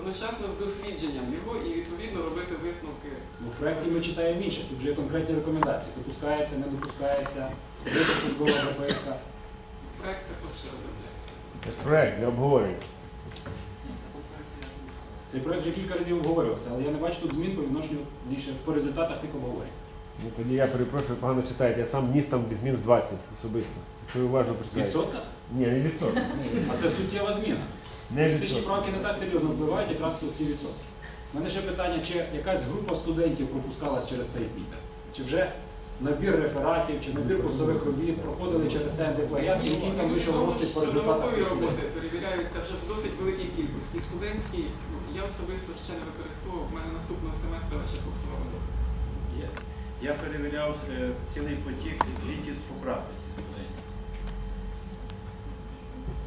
одночасно з дослідженням його і відповідно робити висновки. Ну, в проєкті ми читаємо інше, тут вже є конкретні рекомендації. Допускається, не допускається, буде службова записка. Проект також ще робити. Це проект для обговорення. Цей проєкт вже кілька разів обговорювався, але я не бачу тут змін по відношенню більше по результатах тих обговорень. Ну, тоді я перепрошую, погано читаєте. Я сам ніс там змін з 20 особисто. Якщо ви уважно прочитаєте. відсотках? Ні, не відсоток. А це суттєва зміна. Статистичні правки не так серйозно впливають якраз тут ці відсотки. У мене ще питання, чи якась група студентів пропускалась через цей фільтр? Чи вже набір рефератів, чи набір курсових робіт проходили через цей антиплагіат, і який там вийшов розклад по результатах цих роботи перевіряються вже в досить великій кількості. Студентські ну, я особисто ще не використовував. У мене наступного семестру лише курсова робота. Я перевіряв е, цілий потік звітів з по практиці студентів.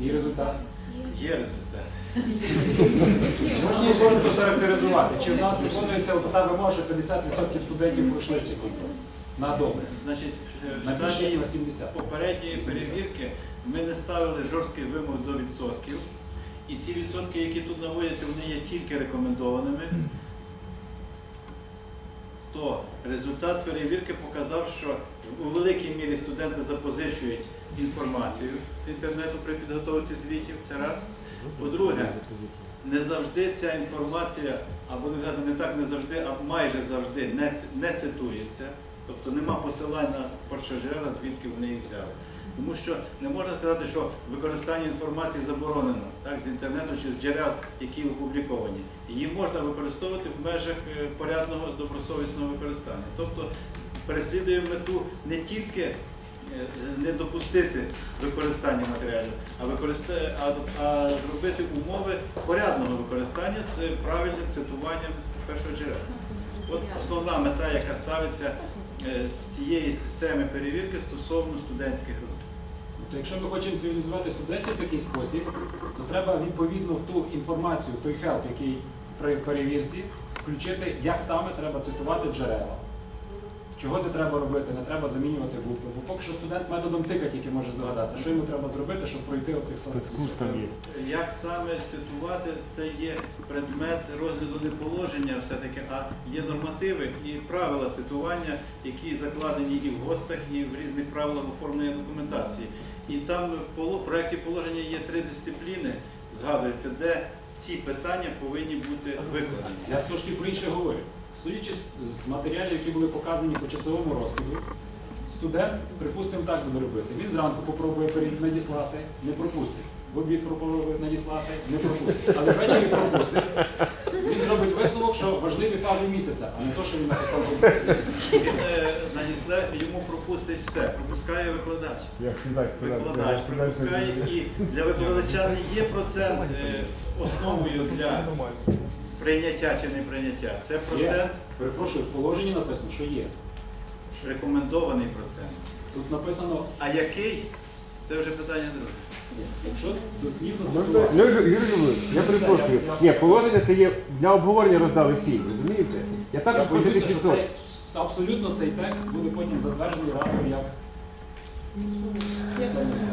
І результат? Є результат. Можна коротко характеризувати, чи в нас виконується та вимога, що 50% студентів пройшли ці конкурси на добре. Значить, в- На стадії на 70. попередньої перевірки ми не ставили жорстких вимог до відсотків. І ці відсотки, які тут наводяться, вони є тільки рекомендованими. То результат перевірки показав, що у великій мірі студенти запозичують інформацію з інтернету при підготовці звітів. Це раз. По-друге, не завжди ця інформація, або не так не завжди, а майже завжди не, не цитується. Тобто нема посилань на першоджерела, звідки вони їх взяли. Тому що не можна сказати, що використання інформації заборонено так, з інтернету чи з джерел, які опубліковані. Її можна використовувати в межах е, порядного добросовісного використання. Тобто переслідуємо мету не тільки не допустити використання матеріалів, а, а, а зробити умови порядного використання з правильним цитуванням першого джерела. От основна мета, яка ставиться е, цієї системи перевірки стосовно студентських робіт. Тобто, якщо ми хочемо цивілізувати студентів в такий спосіб, то треба відповідно в ту інформацію, в той хелп, який при перевірці, включити, як саме треба цитувати джерела. Чого не треба робити, не треба замінювати букви. Бо поки що студент методом тика тільки може здогадатися, що йому треба зробити, щоб пройти оцих 40 Спецкурс. Як саме цитувати, це є предмет розгляду не положення все-таки, а є нормативи і правила цитування, які закладені і в ГОСТах, і в різних правилах оформлення документації. І там в проєкті положення є три дисципліни, згадується, де ці питання повинні бути викладені. Я трошки про інше говорю. Судячи з- матеріалів, які були показані по часовому розкладу, студент, припустимо, так буде робити. Він зранку попробує перед- надіслати, не пропустить. В обід попробує надіслати, не пропустить. Але ввечері пропустить. Він зробить висновок, що важливі фази місяця, а не те, що він написав. в обід. Він е, йому пропустить все, пропускає викладач. Викладач пропускає і для викладача не є процент е, основою для прийняття чи не прийняття. Це процент, Є. Перепрошую, в положенні написано, що є. рекомендований процент. Тут написано, А який? Це вже питання друге. якщо дослівно Ну. Юрій Юрійович, я перепрошую. Ні, положення це є для обговорення роздали всі, розумієте? Я Я також проти боюся, що відсотків. цей, абсолютно цей текст буде потім затверджений радою як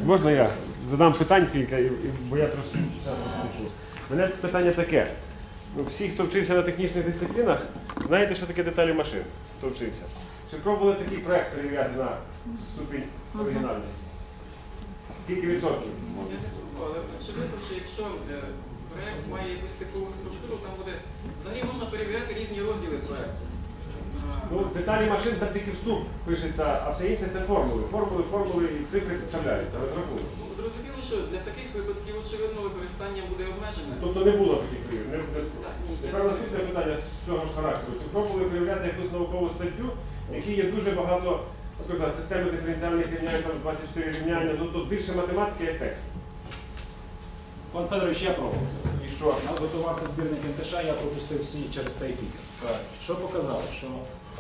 Можна я задам питань кілька, і- і- бо я трошки часу спішу. Мене питання таке. Ну, всі, хто вчився на технічних дисциплінах, знаєте, що таке деталі машин, хто вчився. Чи пробували такий проект перевіряти на ступінь оригінальності? Скільки відсотків? Але очевидно, що якщо е, проект має якусь типову структуру, там буде взагалі можна перевіряти різні розділи проекту. Е, Ну, деталі машин там тільки вступ пишеться, а все інше це формули. Формули, формули і цифри підставляються, розрахунок. Що для таких випадків очевидно використання буде обмежене. Тобто не було таких я- Тепер наступне питання з цього ж характеру. Чи пробували перевіряти якусь наукову статтю, в якій є дуже багато, наприклад, системи диференціальних рівнянь, там 24 рівняння, тут більше математики, як текст. Пан Федорович, я пробував це. І що? Готувався збірник МТШ, я пропустив всі через цей фільтр. Що показало? Що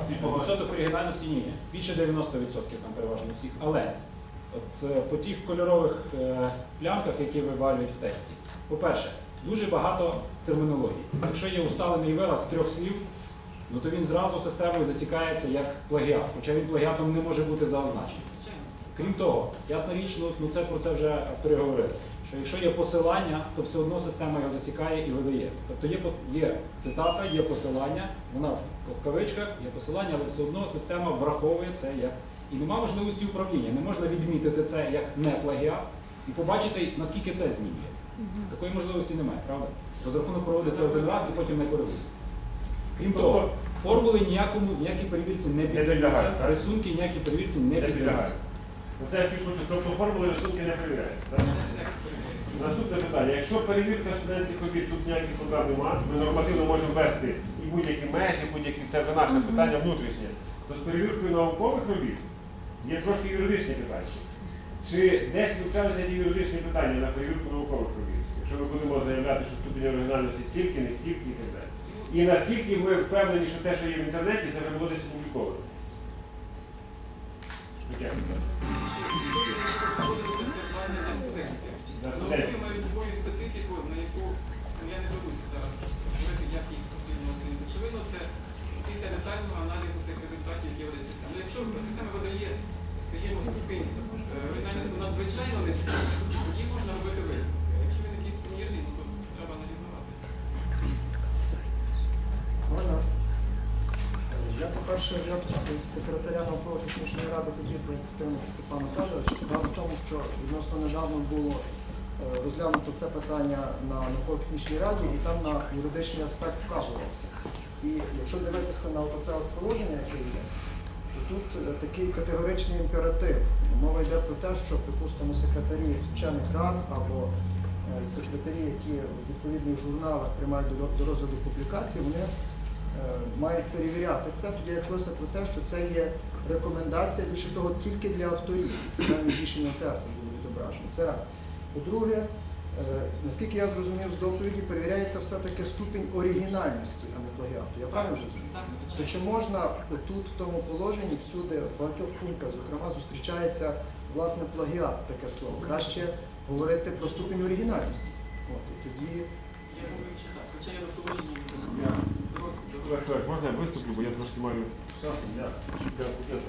відсоток оригінальності ні, більше 90% там переважно всіх. Але от е, по тих кольорових е, плямках, які вивалюють в тексті, по-перше, дуже багато термінології. Якщо є усталений вираз з трьох слів, ну то він зразу системою засікається як плагіат, хоча він плагіатом не може бути за означенням. Крім того, ясна річ, ну, ну це про це вже автори говорили. Що якщо є посилання, то все одно система його засікає і видає. Тобто є, є цитата, є посилання, вона в кавичках, є посилання, але все одно система враховує це як. І нема можливості управління. Не можна відмітити це як не плагіат і побачити, наскільки це змінює. Такої можливості немає, правда? Розрахунок проводиться один раз і потім не коригується. Крім того, формули ніякому, ніякій перевірці не піддаються, підлягають, так? рисунки ніякі перевірці не піддаються. підлягає. Я пишу, що тобто формули рисунки не перевіряються. так? Наступне питання. Якщо перевірка студентських робіт тут ніяких проблем немає, ми нормативно можемо ввести і будь-які межі, будь-які це вже наше питання внутрішнє, то з перевіркою наукових робіт є трошки юридичні питання. Чи десь вивчалися ті юридичні питання на перевірку наукових робіт? Якщо ми будемо заявляти, що ступінь оригінальності стільки, не стільки і так далі. І наскільки ми впевнені, що те, що є в інтернеті, це вже було десь опубліковано? Таке. На студентське. Вони мають свою специфіку, на яку ну, я не беруся зараз як їх потрібно оцінити. Очевидно, це після детального аналізу тих результатів, які веде система. Ну, якщо система видає, скажімо, ступінь е, оригінальності надзвичайно низький, тоді можна робити висновки. Якщо він якийсь помірний, то треба аналізувати. Можна? Я, по-перше, в секретаря науково-технічної ради хотів би підтримати Степана Федоровича. Справа в тому, що відносно недавно було е, розглянуто це питання на науково-технічній раді, і там на юридичний аспект вказувався. І якщо дивитися на от положення, яке є, то тут е, такий категоричний імператив. Мова йде про те, що, припустимо, секретарі вчених рад або е, секретарі, які в відповідних журналах приймають до, розгляду публікацій, вони е, мають перевіряти це, тоді йшлося про те, що це є рекомендація більше того тільки для авторів. Навіть рішення ОТР це відображено. Це раз. По-друге, наскільки я зрозумів з доповіді, перевіряється все-таки ступінь оригінальності, а не плагіату. Я правильно вже зрозумів? То чи можна тут, в тому положенні, всюди, в багатьох пунктах, зокрема, зустрічається власне плагіат, таке слово. Краще говорити про ступінь оригінальності. От, і тоді Я думаю, що так. Хоча я. Олег Савич, можна я виступлю, бо я трошки маю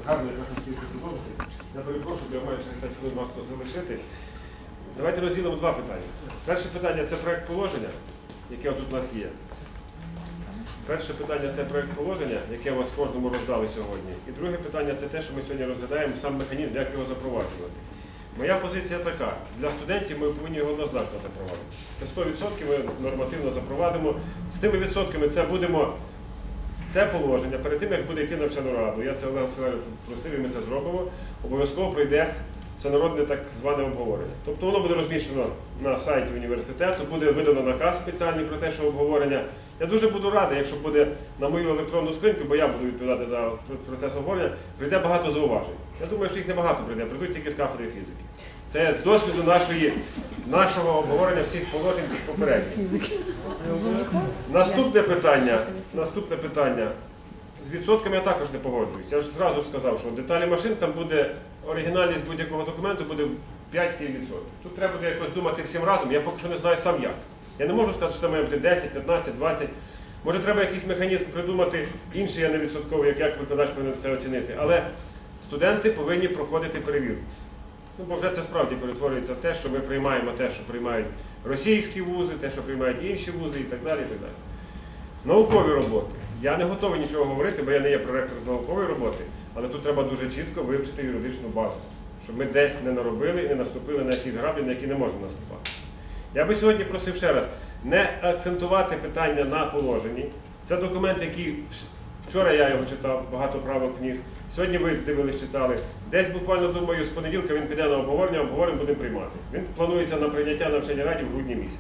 гарно якраз на свій. Я перепрошую, я маю 5 хвилин вас тут залишити. Давайте розділимо два питання. Перше питання це проект положення, яке тут у нас є. Перше питання це проект положення, яке вас кожному роздали сьогодні. І друге питання це те, що ми сьогодні розглядаємо сам механізм, як його запроваджувати. Моя позиція така: для студентів ми повинні його однозначно запровадити. Це 100% ми нормативно запровадимо. З тими відсотками це будемо це положення перед тим, як буде йти на вчену раду. Я це Олег Васильович просив, і ми це зробимо. Обов'язково пройде всенародне так зване обговорення. Тобто воно буде розміщено на сайті університету, буде видано наказ спеціальний про те, що обговорення. Я дуже буду радий, якщо буде на мою електронну скриньку, бо я буду відповідати за процес обговорення, прийде багато зауважень. Я думаю, що їх небагато прийде, прийдуть тільки з кафедри фізики. Це з досвіду нашої, нашого обговорення всіх положень попередніх. Наступне питання. Наступне питання. З відсотками я також не погоджуюсь. Я ж зразу сказав, що деталі машин там буде оригінальність будь-якого документу буде 5-7%. Тут треба буде якось думати всім разом. Я поки що не знаю сам як. Я не можу сказати, що це має бути 10, 15, 20. Може, треба якийсь механізм придумати інший, а не відсотковий, як, як викладач повинен це оцінити. Але студенти повинні проходити перевірку. Ну, бо вже це справді перетворюється в те, що ми приймаємо те, що приймають російські вузи, те, що приймають інші вузи і так далі. І так далі. Наукові роботи. Я не готовий нічого говорити, бо я не є проректор з наукової роботи, але тут треба дуже чітко вивчити юридичну базу, щоб ми десь не наробили і не наступили на якісь граблі, на які не можна наступати. Я би сьогодні просив ще раз не акцентувати питання на положенні. Це документ, який вчора я його читав, багато правок вніс. Сьогодні ви дивились, читали. Десь буквально думаю, з понеділка він піде на обговорення, обговорення будемо приймати. Він планується на прийняття навчання раді в грудні місяці.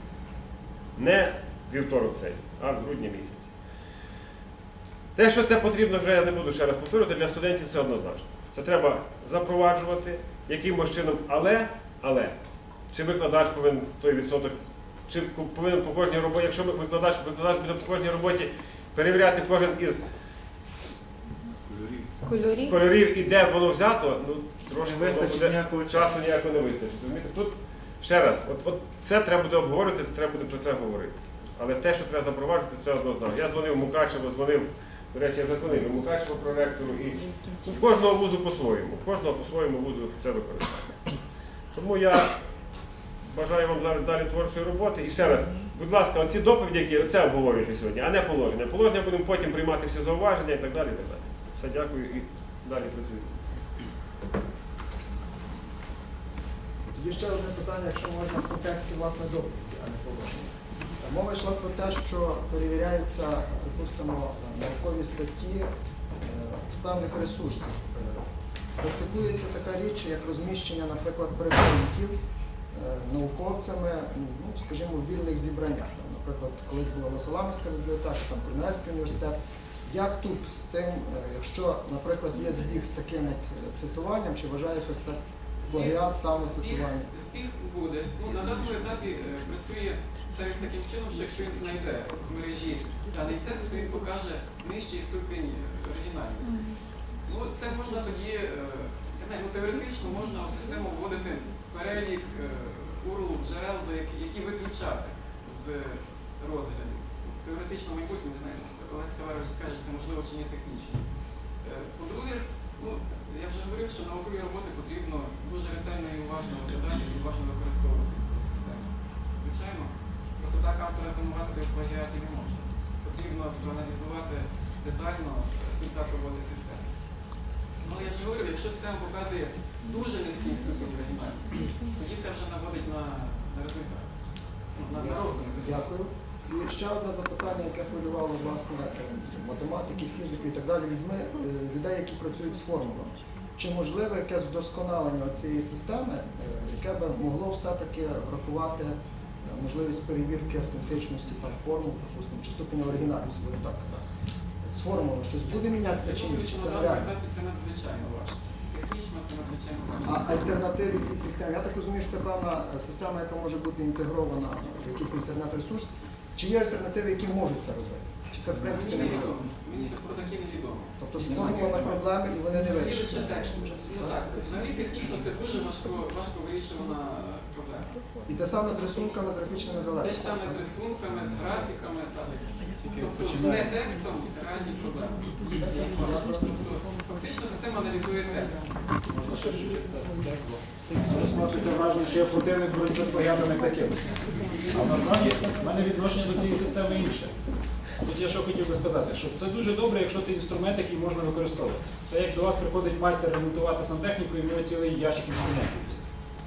Не вівторок цей, а в грудні місяці. Те, що те потрібно, вже я не буду ще раз повторювати, для студентів це однозначно. Це треба запроваджувати якимось чином, але, але чи викладач повинен той відсоток, чи повинен по кожній роботі, якщо викладач, викладач буде по кожній роботі перевіряти кожен із Кольорі. кольорів і де воно взято, ну трошки воно буде- ніякого часу ніякого не вистачить. Тут ще раз, от, от це треба буде обговорити, треба буде про це говорити. Але те, що треба запроваджувати, це однозначно. Я дзвонив Мукачево, дзвонив До речі, я вже дзвонив і Мукачево проректору, і у кожного вузу по-своєму, кожного по-своєму вузу це використовує. Тому я бажаю вам зараз далі творчої роботи. І ще раз, будь ласка, оці доповіді, які це обговорюєте сьогодні, а не положення. Положення будемо потім приймати всі зауваження і так далі. Так далі. Все, дякую і далі працюємо. Тоді ще одне питання, якщо можна в контексті власне доповіді, а не положення. Мова йшла про те, що перевіряються, припустимо, наукові статті е, з певних ресурсів. Е, Практикується така річ, як розміщення, наприклад, перекладників е, науковцями, ну, скажімо, в вільних зібраннях. Наприклад, колись була Василановська бібліотека, там Корнельський університет. Як тут з цим, е, якщо, наприклад, є збіг з таким е, цитуванням, чи вважається це плагіат саме цитування? Збіг буде. Ну, на даному етапі е, працює сервіс таким чином, що якщо він знайде в мережі даний текст, то він покаже нижчий ступінь оригінальності. Ну, це можна тоді, е, я знаю, ну, теоретично можна в систему вводити перелік е, URL джерел, які, виключати з розгляду. Теоретично в майбутньому, не знаю, Олег Ставарович скаже, це можливо чи ні технічно. Е, По-друге, ну, я вже говорив, що наукові роботи потрібно дуже ретельно і уважно розглядати і уважно використовувати цю систему. Звичайно, просто так автора звинуватити в плагіаті не можна. Потрібно проаналізувати детально результат роботи системи. Ну, я ж говорив, якщо система показує дуже низький ступінь оригінальності, тоді це вже наводить на, на результат. Ну, на, на. Дякую. І ще одне запитання, яке хвилювало власне математики, фізики і так далі, людьми, е, людей, які працюють з формулами. Чи можливе якесь вдосконалення цієї системи, е, яке би могло все-таки врахувати е, можливість перевірки автентичності там, формул, припустимо, чи ступеня оригінальності, будемо так казати. З формулою щось буде мінятися чи ні? Чи це етапі це надзвичайно важко. Технічно це надзвичайно важко. А альтернативи цій системі? Я так розумію, що це певна система, яка може бути інтегрована в якийсь інтернет-ресурс. Чи є альтернативи, які можуть це робити? Чи це в принципі не можливо? Мені про такі невідомо. Тобто з формулами проблеми і вони не вирішили. Ну так, взагалі технічно це дуже важко, важко вирішувана проблема. І те саме з рисунками, з графічними Те ж саме з рисунками, з графіками, так. Тобто з не текстом реальні проблеми. Тобто фактично система аналізує текст. Можна це Зараз враження, що я противник боротьби з плагіатом таким. А насправді в мене відношення до цієї системи інше. Тут я що хотів би сказати, що це дуже добре, якщо це інструмент, який можна використовувати. Це як до вас приходить майстер ремонтувати сантехніку, і в нього цілий ящик інструментів.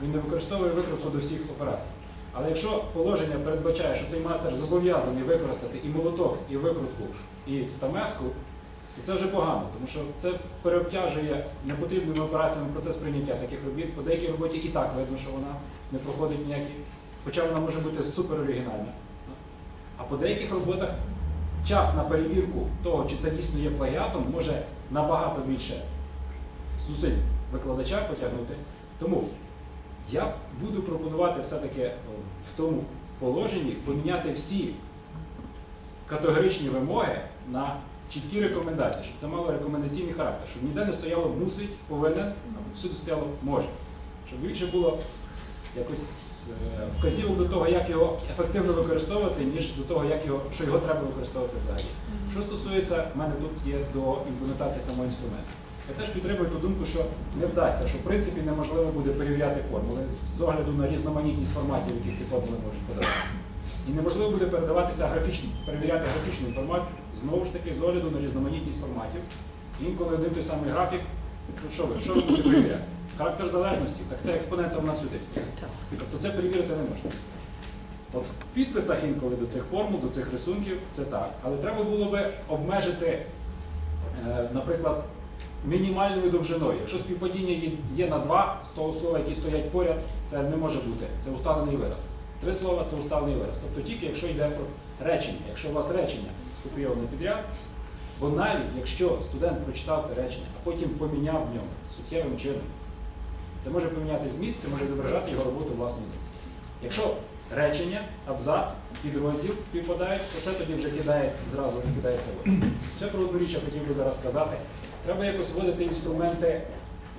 Він не використовує викрутку до всіх операцій. Але якщо положення передбачає, що цей майстер зобов'язаний використати і молоток, і викрутку, і стамеску, то це вже погано, тому що це переобтяжує непотрібними операціями процес прийняття таких робіт. По деякій роботі і так видно, що вона не проходить ніякі, хоча вона може бути супер оригінальна. А по деяких роботах час на перевірку того, чи це дійсно є плагіатом, може набагато більше зусиль викладача потягнути. Тому я буду пропонувати все-таки е, в тому положенні поміняти всі категоричні вимоги на чіткі рекомендації, щоб це мало рекомендаційний характер, щоб ніде не стояло мусить, повинен, а всюди стояло може. Щоб більше було якось е, вказівок до того, як його ефективно використовувати, ніж до того, як його, що його треба використовувати взагалі. Що стосується, в мене тут є до імплементації самого інструменту. Я теж підтримую ту думку, що не вдасться, що в принципі неможливо буде перевіряти формули з огляду на різноманітність форматів, в яких ці формули можуть подаватися. І неможливо буде передаватися графічно, перевіряти графічну інформацію, знову ж таки, з огляду на різноманітність форматів. Інколи один той самий графік, ну що ви, що ви будете перевіряти? Характер залежності, так це експонентом на сюди. Тобто це перевірити не можна. От в підписах інколи до цих формул, до цих рисунків це так. Але треба було би обмежити, е, наприклад, мінімальною довжиною. Якщо співпадіння є- на два з того слова, які стоять поряд, це не може бути. Це усталений вираз. Три слова це усталений вираз. Тобто тільки якщо йде про речення, якщо у вас речення скопійоване підряд, бо навіть якщо студент прочитав це речення, а потім поміняв в ньому суттєвим чином, це може поміняти зміст, це може відображати його роботу власної думки. Якщо речення, абзац, підрозділ співпадають, то це тоді вже кидає зразу кидається в очі. Ще про одну річ я хотів би зараз сказати. Треба якось вводити інструменти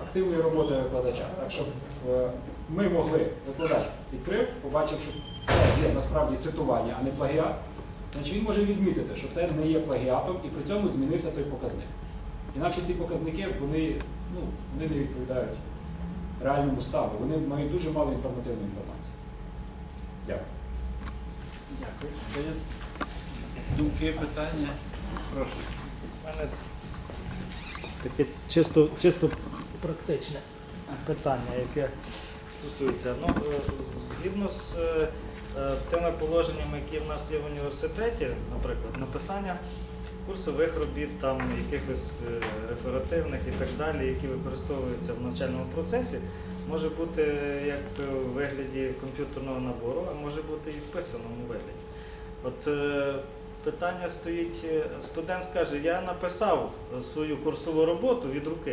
активної роботи викладача, так щоб е, ми могли, викладач відкрив, побачив, що це є насправді цитування, а не плагіат. значить він може відмітити, що це не є плагіатом, і при цьому змінився той показник. Інакше ці показники вони, ну, вони не відповідають реальному стану. Вони мають дуже мало інформативної інформації. Дякую. Дякую. Думки, питання? Прошу. Таке чисто, чисто практичне питання, яке стосується. Ну, е, згідно з е, е, тими положеннями, які в нас є в університеті, наприклад, написання курсових робіт, там якихось реферативних і так далі, які використовуються в навчальному процесі, може бути як у вигляді комп'ютерного набору, а може бути і в писаному вигляді. От питання стоїть, е, студент скаже, я написав е, свою курсову роботу від руки,